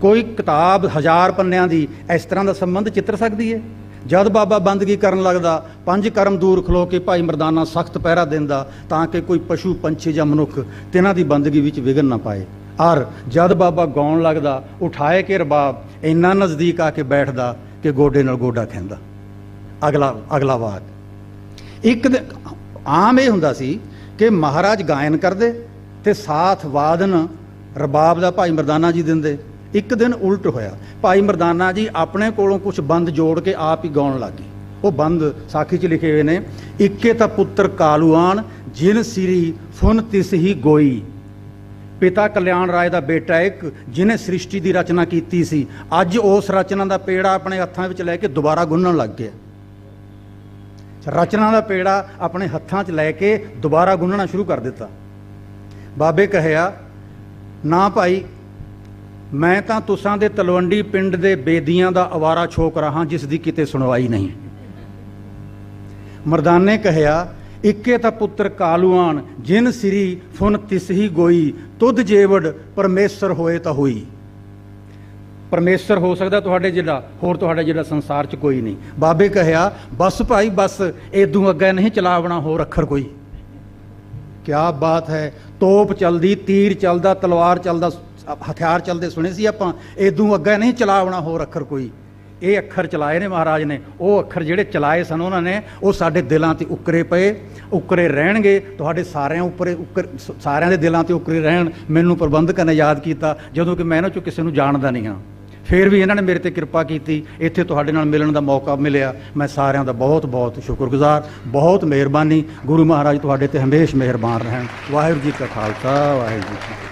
ਕੋਈ ਕਿਤਾਬ ਹਜ਼ਾਰ ਪੰਨਿਆਂ ਦੀ ਇਸ ਤਰ੍ਹਾਂ ਦਾ ਸੰਬੰਧ ਚਿੱਤਰ ਸਕਦੀ ਹੈ ਜਦ ਬਾਬਾ ਬੰਦਗੀ ਕਰਨ ਲੱਗਦਾ, ਪੰਜ ਕਰਮ ਦੂਰ ਖਲੋ ਕੇ ਭਾਈ ਮਰਦਾਨਾ ਸਖਤ ਪਹਿਰਾ ਦਿੰਦਾ, ਤਾਂ ਕਿ ਕੋਈ ਪਸ਼ੂ, ਪੰਛੀ ਜਾਂ ਮਨੁੱਖ ਤਿਨਾਂ ਦੀ ਬੰਦਗੀ ਵਿੱਚ ਵਿਘਨ ਨਾ ਪਾਏ। ਔਰ ਜਦ ਬਾਬਾ ਗਾਉਣ ਲੱਗਦਾ, ਉਠਾਏ ਕੇ ਰਬਾਬ, ਇੰਨਾ ਨਜ਼ਦੀਕ ਆ ਕੇ ਬੈਠਦਾ ਕਿ ਗੋਡੇ ਨਾਲ ਗੋਡਾ ਖੈਂਦਾ। ਅਗਲਾ ਅਗਲਾ ਵਾਕ। ਇੱਕ ਦਿਨ, ਆਮ ਇਹ ਹੁੰਦਾ ਸੀ ਕਿ ਮਹਾਰਾਜ ਗਾਇਨ ਕਰਦੇ ਤੇ ਸਾਥ ਵਾਦਨ ਰਬਾਬ ਦਾ ਭਾਈ ਮਰਦਾਨਾ ਜੀ ਦਿੰਦੇ। ਇੱਕ ਦਿਨ ਉਲਟ ਹੋਇਆ। ਭਾਈ ਮਰਦਾਨਾ ਜੀ ਆਪਣੇ ਕੋਲੋਂ ਕੁਝ ਬੰਦ ਜੋੜ ਕੇ ਆਪ ਹੀ ਗਾਉਣ ਲੱਗੇ ਉਹ ਬੰਦ ਸਾਖੀ 'ਚ ਲਿਖੇ ਹੋਏ ਨੇ, ਇੱਕੇ ਤਾਂ ਪੁੱਤਰ ਕਾਲੂਆਨ ਜਿਨ ਸਿਰੀ ਫੁਨ ਤਿਸ ਹੀ ਗੋਈ। ਪਿਤਾ ਕਲਿਆਣ ਰਾਏ ਦਾ ਬੇਟਾ ਇੱਕ, ਜਿਨੇ ਸ੍ਰਿਸ਼ਟੀ ਦੀ ਰਚਨਾ ਕੀਤੀ ਸੀ। ਅੱਜ ਉਸ ਰਚਨਾ ਦਾ ਪੇੜਾ ਆਪਣੇ ਹੱਥਾਂ ਵਿੱਚ ਲੈ ਕੇ ਦੁਬਾਰਾ ਗੁੰਨਣ ਲੱਗ ਗਿਆ। ਰਚਨਾ ਦਾ ਪੇੜਾ ਆਪਣੇ ਹੱਥਾਂ 'ਚ ਲੈ ਕੇ ਦੁਬਾਰਾ ਗੁੰਨਣਾ ਸ਼ੁਰੂ ਕਰ ਦਿੱਤਾ। ਬਾਬੇ ਕਹਿਆ, ਨਾ ਭਾਈ ਮੈਂ ਤਾਂ ਤੁਸਾਂ ਦੇ ਤਲਵੰਡੀ ਪਿੰਡ ਦੇ ਬੇਦੀਆਂ ਦਾ ਅਵਾਰਾ ਛੋਕ ਰਹਾ, ਜਿਸ ਦੀ ਕਿਤੇ ਸੁਣਵਾਈ ਨਹੀਂ। ਮਰਦਾਨੇ ਕਹਿਆ, ਇੱਕੇ ਤਾਂ ਪੁੱਤਰ ਕਾਲੂਆਨ, ਜਿਨ ਸ੍ਰੀ ਫੁਨ ਤਿਸਹੀ ਗੋਈ, ਤੁਧ ਜੇਵੜ ਪਰਮੇਸ਼ਰ ਹੋਏ ਤਾਂ ਹੋਈ। ਪਰਮੇਸ਼ਰ ਹੋ ਸਕਦਾ ਤੁਹਾਡੇ ਜਿਹੜਾ, ਹੋਰ ਤੁਹਾਡੇ ਜਿਹੜਾ ਸੰਸਾਰ 'ਚ ਕੋਈ ਨਹੀਂ। ਬਾਬੇ ਕਹਿਆ, ਬਸ ਭਾਈ, ਬਸ, ਏਦੂ ਅੱਗੇ ਨਹੀਂ ਚਲਾਵਣਾ, ਹੋਰ ਅੱਖਰ ਕੋਈ। ਕਿਆ ਬਾਤ ਹੈ, ਤੋਪ ਚਲਦੀ, ਤੀਰ ਚੱਲਦਾ, ਤਲਵਾਰ ਚੱਲਦਾ ਹਥਿਆਰ ਚੱਲਦੇ ਸੁਣੇ ਸੀ ਆਪਾਂ, ਏਦੂ ਅੱਗੇ ਨਹੀਂ ਚਲਾਵਣਾ ਹੋਰ ਅੱਖਰ ਕੋਈ। ਇਹ ਅੱਖਰ ਚਲਾਏ ਨੇ ਮਹਾਰਾਜ ਨੇ। ਉਹ ਅੱਖਰ ਜਿਹੜੇ ਚਲਾਏ ਸਨ ਉਹਨਾਂ ਨੇ, ਉਹ ਸਾਡੇ ਦਿਲਾਂ ਤੇ ਉਕਰੇ ਪਏ, ਉਕਰੇ ਰਹਿਣਗੇ। ਤੁਹਾਡੇ ਸਾਰਿਆਂ ਉੱਪਰ ਉਕਰ ਸਾਰਿਆਂ ਦੇ ਦਿਲਾਂ ਤੇ ਉਕਰੇ ਰਹਿਣ, ਮੈਨੂੰ ਪ੍ਰਬੰਧਕਾਂ ਨੇ ਯਾਦ ਕੀਤਾ, ਜਦੋਂ ਕਿ ਮੈਂ ਇਹਨਾਂ ਚੋਂ ਕਿਸੇ ਨੂੰ ਜਾਣਦਾ ਨਹੀਂ ਹਾਂ। ਫਿਰ ਵੀ ਇਹਨਾਂ ਨੇ ਮੇਰੇ ਤੇ ਕਿਰਪਾ ਕੀਤੀ, ਇੱਥੇ ਤੁਹਾਡੇ ਨਾਲ ਮਿਲਣ ਦਾ ਮੌਕਾ ਮਿਲਿਆ। ਮੈਂ ਸਾਰਿਆਂ ਦਾ ਬਹੁਤ ਬਹੁਤ ਸ਼ੁਕਰਗੁਜ਼ਾਰ, ਬਹੁਤ ਮਿਹਰਬਾਨੀ। ਗੁਰੂ ਮਹਾਰਾਜ ਤੁਹਾਡੇ ਤੇ ਹਮੇਸ਼ ਮਿਹਰਬਾਨ ਰਹਿਣ। ਵਾਹਿਗੁਰੂ ਜੀ ਕਾ ਖਾਲਸਾ, ਵਾਹਿਗੁਰੂ ਜੀ ਕੀ